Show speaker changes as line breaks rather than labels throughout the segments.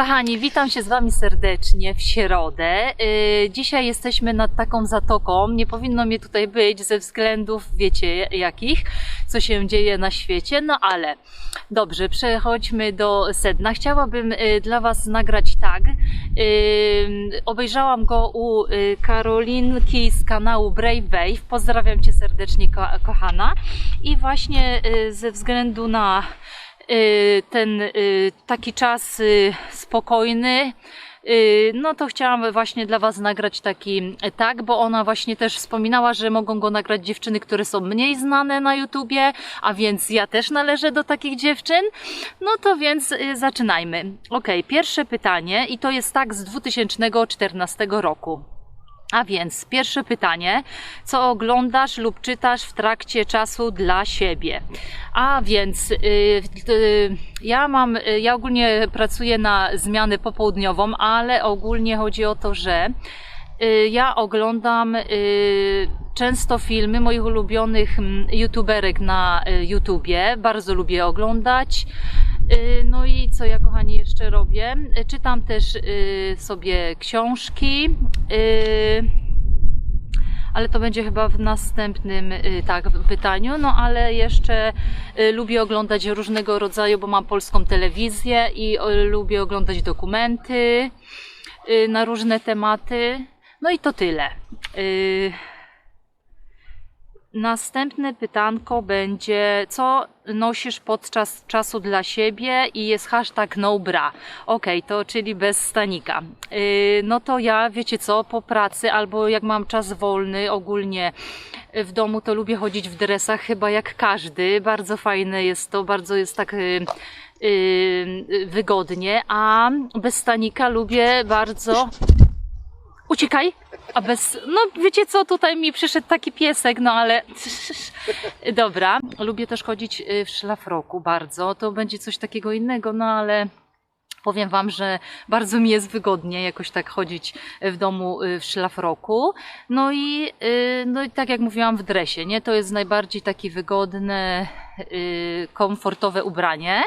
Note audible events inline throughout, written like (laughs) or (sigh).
Kochani, witam się z Wami serdecznie w środę. Yy, Dzisiaj jesteśmy nad taką zatoką. Nie powinno mnie tutaj być ze względów, wiecie jakich, co się dzieje na świecie, no ale dobrze, przechodźmy do sedna. Chciałabym yy, dla Was nagrać tag. Yy, Obejrzałam go u Karolinki z kanału Brave Wave. Pozdrawiam Cię serdecznie, ko- kochana. I właśnie ze względu na y, ten y, taki czas y, spokojny. y, No to chciałam właśnie dla Was nagrać taki tak, bo ona właśnie też wspominała, że mogą go nagrać dziewczyny, które są mniej znane na YouTubie, a więc ja też należę do takich dziewczyn. No to więc y, zaczynajmy. Ok, pierwsze pytanie i to jest tak z 2014 roku. A więc pierwsze pytanie, co oglądasz lub czytasz w trakcie czasu dla siebie? A więc y, y, ja mam, y, ja ogólnie pracuję na zmianę popołudniową, ale ogólnie chodzi o to, że y, ja oglądam y, często filmy moich ulubionych mm, youtuberek na y, YouTubie. Bardzo lubię oglądać. Y, No i co ja kochani jeszcze robię? Y, Czytam też y, sobie książki. Ale to będzie chyba w następnym tak, pytaniu. No ale jeszcze lubię oglądać różnego rodzaju, bo mam polską telewizję i lubię oglądać dokumenty na różne tematy. No i to tyle. Następne pytanko będzie, co nosisz podczas czasu dla siebie i jest hashtag nobra. Okej, to czyli bez stanika. Yy, no to ja, wiecie co, po pracy albo jak mam czas wolny ogólnie w domu, to lubię chodzić w dresach chyba jak każdy. Bardzo fajne jest to, bardzo jest tak... Yy, yy, wygodnie, a bez stanika lubię bardzo Uciekaj! A bez. No, wiecie co, tutaj mi przyszedł taki piesek, no ale. (laughs) Dobra. Lubię też chodzić y, w szlafroku bardzo. To będzie coś takiego innego, no ale. Powiem Wam, że bardzo mi jest wygodnie jakoś tak chodzić w domu y, w szlafroku. No i, y, no i tak jak mówiłam w dresie, nie? To jest najbardziej takie wygodne, komfortowe ubranie.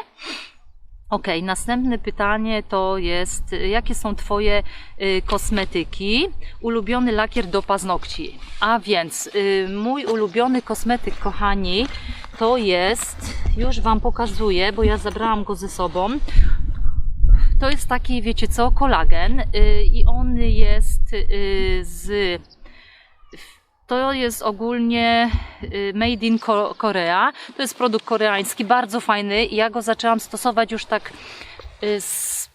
Okej, następne pytanie to jest, jakie są Twoje y, kosmetyki? Ulubiony lakier do paznokci. A więc y, mój ulubiony kosmetyk, kochani, to jest, już Wam pokazuję, bo ja zabrałam go ze sobą. To jest taki, wiecie co, kolagen y, i on jest y, z to jest ogólnie y, made in Ko- Korea. To jest produkt koreański, bardzo fajny. Ja go zaczęłam stosować już tak y, z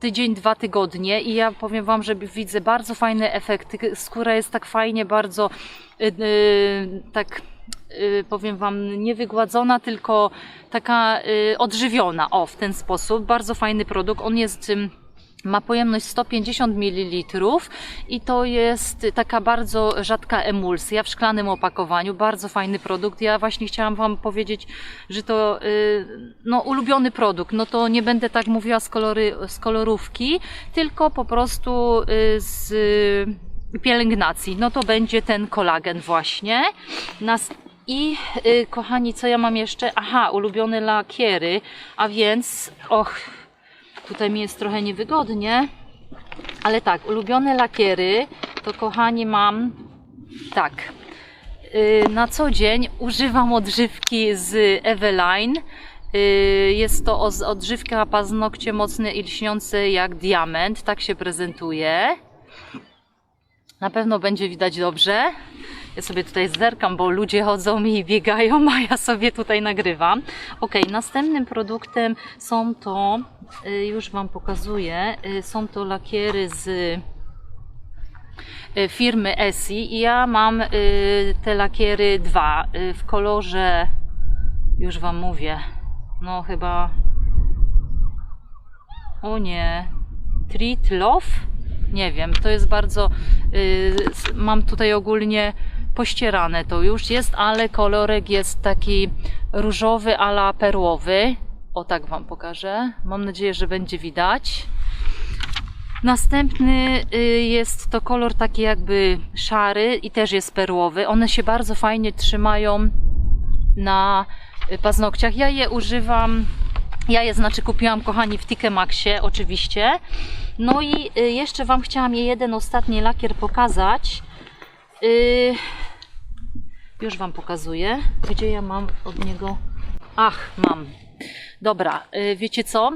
tydzień, dwa tygodnie i ja powiem Wam, że widzę bardzo fajne efekty. Skóra jest tak fajnie, bardzo y, tak powiem Wam, nie wygładzona, tylko taka odżywiona. O, w ten sposób. Bardzo fajny produkt. On jest... ma pojemność 150 ml i to jest taka bardzo rzadka emulsja w szklanym opakowaniu. Bardzo fajny produkt. Ja właśnie chciałam Wam powiedzieć, że to y, no, ulubiony produkt. No to nie będę tak mówiła z, kolory, z kolorówki, tylko po prostu y, z pielęgnacji. No to będzie ten kolagen właśnie. Nas i y, kochani, co ja mam jeszcze? Aha, ulubione lakiery, a więc och, Tutaj mi jest trochę niewygodnie, ale tak, ulubione lakiery to kochani mam tak. y, Na co dzień używam odżywki z Eveline. Y, Jest to odżywka paznokcie mocne i lśniące jak diament. Tak się prezentuje. Na pewno będzie widać dobrze. Ja sobie tutaj zerkam, bo ludzie chodzą mi i biegają, a ja sobie tutaj nagrywam. Ok, następnym produktem są to, y, już Wam pokazuję, y, są to lakiery z y, firmy Essie i ja mam te lakiery dwa w kolorze, już Wam mówię, no chyba, o nie, Treat Love? Nie wiem, to jest bardzo, mam tutaj ogólnie pościerane to już jest, ale kolorek jest taki różowy ala perłowy. O tak Wam pokażę. Mam nadzieję, że będzie widać. Następny y, jest to kolor taki jakby szary i też jest perłowy. One się bardzo fajnie trzymają na y, paznokciach. Ja je używam Ja je znaczy kupiłam, kochani, w Tike Maxie, oczywiście. No i y, jeszcze Wam chciałam je jeden ostatni lakier pokazać. Już Wam pokazuję, gdzie ja mam od niego. Ach, mam. Dobra, y, wiecie co?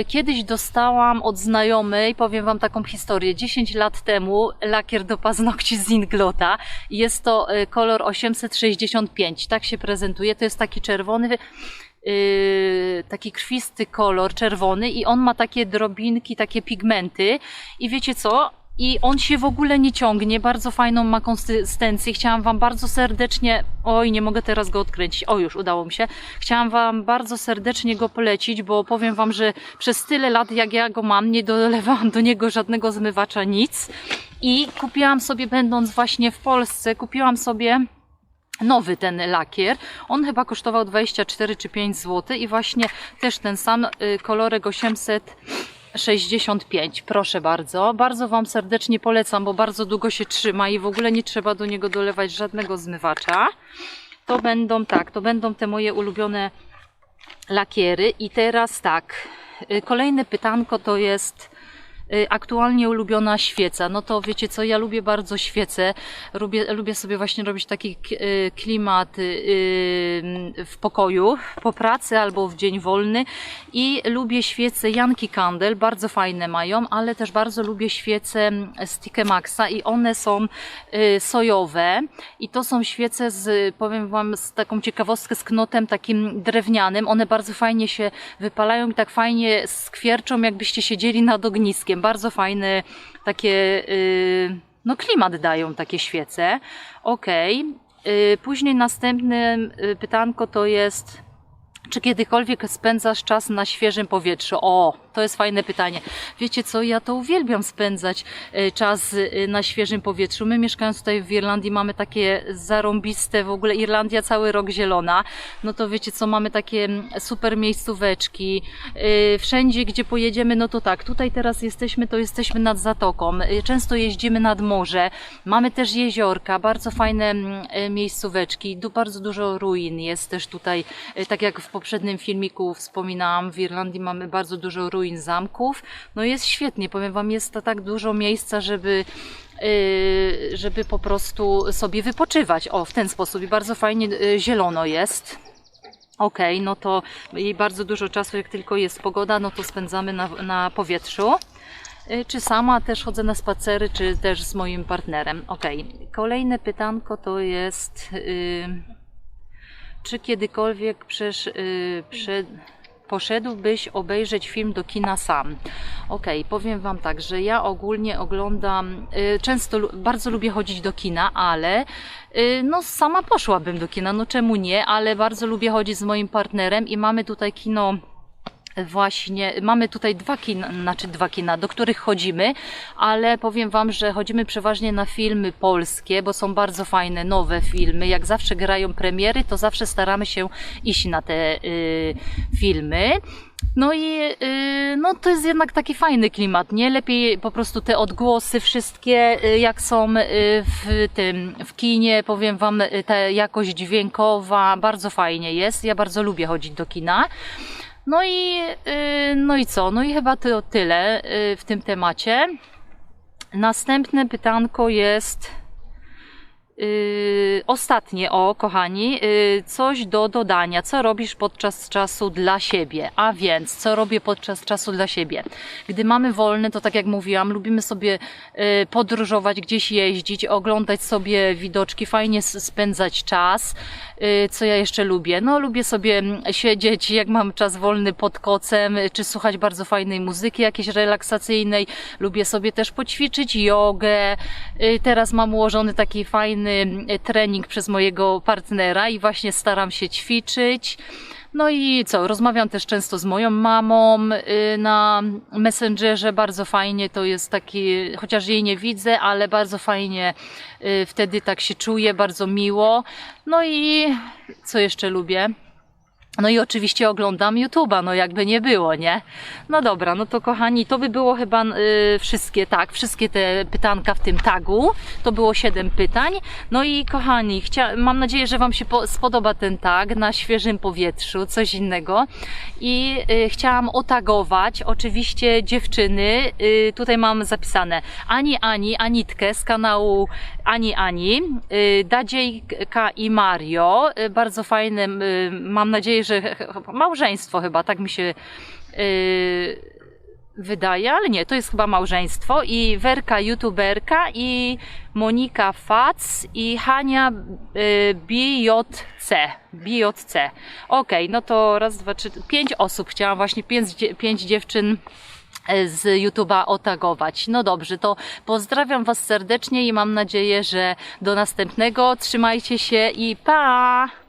Y, Kiedyś dostałam od znajomej, powiem Wam taką historię, 10 lat temu lakier do paznokci z Inglota. Jest to y, kolor 865, tak się prezentuje. To jest taki czerwony, taki krwisty kolor, czerwony i on ma takie drobinki, takie pigmenty. I wiecie co? i on się w ogóle nie ciągnie, bardzo fajną ma konsystencję. Chciałam Wam bardzo serdecznie, oj nie mogę teraz go odkręcić, o już udało mi się. Chciałam Wam bardzo serdecznie go polecić, bo powiem Wam, że przez tyle lat jak ja go mam, nie dolewałam do niego żadnego zmywacza, nic. I kupiłam sobie, będąc właśnie w Polsce, kupiłam sobie nowy ten lakier. On chyba kosztował 24 czy 5 zł i właśnie też ten sam y, kolorek 800 65, proszę bardzo. Bardzo Wam serdecznie polecam, bo bardzo długo się trzyma i w ogóle nie trzeba do niego dolewać żadnego zmywacza. To będą tak, to będą te moje ulubione lakiery. I teraz tak, y, kolejne pytanko to jest aktualnie ulubiona świeca. No to wiecie co, ja lubię bardzo świece. Lubię, lubię sobie właśnie robić taki y, klimat y, w pokoju po pracy albo w dzień wolny i lubię świece Yankee Candle, bardzo fajne mają, ale też bardzo lubię świece Sticky Maxa i one są y, sojowe i to są świece z, powiem Wam, z taką ciekawostkę z knotem takim drewnianym. One bardzo fajnie się wypalają i tak fajnie skwierczą, jakbyście siedzieli nad ogniskiem. Bardzo fajne takie, y, no klimat dają takie świece. Y, Później następne y, pytanko to jest, czy kiedykolwiek spędzasz czas na świeżym powietrzu? O, to jest fajne pytanie. Wiecie co, ja to uwielbiam spędzać e, czas e, na świeżym powietrzu. My mieszkając tutaj w Irlandii mamy takie zarąbiste, w ogóle Irlandia cały rok zielona. No to wiecie co, mamy takie mm, super miejscóweczki. E, Wszędzie, gdzie pojedziemy, no to tak, tutaj teraz jesteśmy, to jesteśmy nad zatoką. Często jeździmy nad morze. Mamy też jeziorka, bardzo fajne mm, miejscóweczki. Bardzo dużo ruin jest też tutaj, tak jak w poprzednim filmiku wspominałam, w Irlandii mamy bardzo dużo ruin zamków. No jest świetnie, powiem Wam, jest to tak dużo miejsca, żeby yy, żeby po prostu sobie wypoczywać. O, w ten sposób i bardzo fajnie yy, zielono jest. Okej, no to i bardzo dużo czasu, jak tylko jest pogoda, no to spędzamy na, na powietrzu. Y, Czy sama też chodzę na spacery, czy też z moim partnerem. Okej, kolejne pytanko to jest, y, czy kiedykolwiek przesz, y, prze, poszedłbyś obejrzeć film do kina sam? Okej, powiem Wam tak, że ja ogólnie oglądam, y, często bardzo lubię chodzić do kina, ale y, no sama poszłabym do kina, no czemu nie, ale bardzo lubię chodzić z moim partnerem i mamy tutaj kino Właśnie, mamy tutaj dwa kina, znaczy dwa kina, do których chodzimy, ale powiem Wam, że chodzimy przeważnie na filmy polskie, bo są bardzo fajne, nowe filmy. Jak zawsze grają premiery, to zawsze staramy się iść na te y, filmy. No i y, no to jest jednak taki fajny klimat, nie? Lepiej po prostu te odgłosy wszystkie, y, jak są y, w tym, w kinie, powiem Wam, y, ta jakość dźwiękowa bardzo fajnie jest. Ja bardzo lubię chodzić do kina. No i, y, no i co? No i chyba to tyle y, w tym temacie. Następne pytanko jest y, ostatnie, o kochani, y, coś do dodania. Co robisz podczas czasu dla siebie? A więc, co robię podczas czasu dla siebie? Gdy mamy wolne, to tak jak mówiłam, lubimy sobie y, podróżować, gdzieś jeździć, oglądać sobie widoczki, fajnie spędzać czas. Y, Co ja jeszcze lubię? No, lubię sobie mm, siedzieć, jak mam czas wolny pod kocem, y, czy słuchać bardzo fajnej muzyki jakiejś relaksacyjnej. Lubię sobie też poćwiczyć jogę. Y, Teraz mam ułożony taki fajny y, trening przez mojego partnera i właśnie staram się ćwiczyć. No i co, rozmawiam też często z moją mamą y, na Messengerze, bardzo fajnie to jest taki, chociaż jej nie widzę, ale bardzo fajnie y, wtedy tak się czuję, bardzo miło. No i co jeszcze lubię? No i oczywiście oglądam YouTube'a, no jakby nie było, nie? No dobra, no to kochani, to by było chyba y, wszystkie, tak, wszystkie te pytanka w tym tagu. To było 7 pytań. No i kochani, chcia, mam nadzieję, że Wam się po, spodoba ten tag na świeżym powietrzu, coś innego. I y, chciałam otagować oczywiście dziewczyny, y, tutaj mam zapisane Ani Ani, Anitkę z kanału Ani Ani, y, Dadziejka i Mario, bardzo fajne, mam nadzieję, że ch- ch- małżeństwo chyba, tak mi się y, wydaje, ale nie, to jest chyba małżeństwo i Werka youtuberka i Monika Fac i Hania y, BJC. BJC. Okej, no to raz, dwa, trzy, pięć osób. Chciałam właśnie pięć, pięć dziewczyn e, z YouTube'a otagować. No dobrze, to pozdrawiam Was serdecznie i mam nadzieję, że do następnego. Trzymajcie się i pa!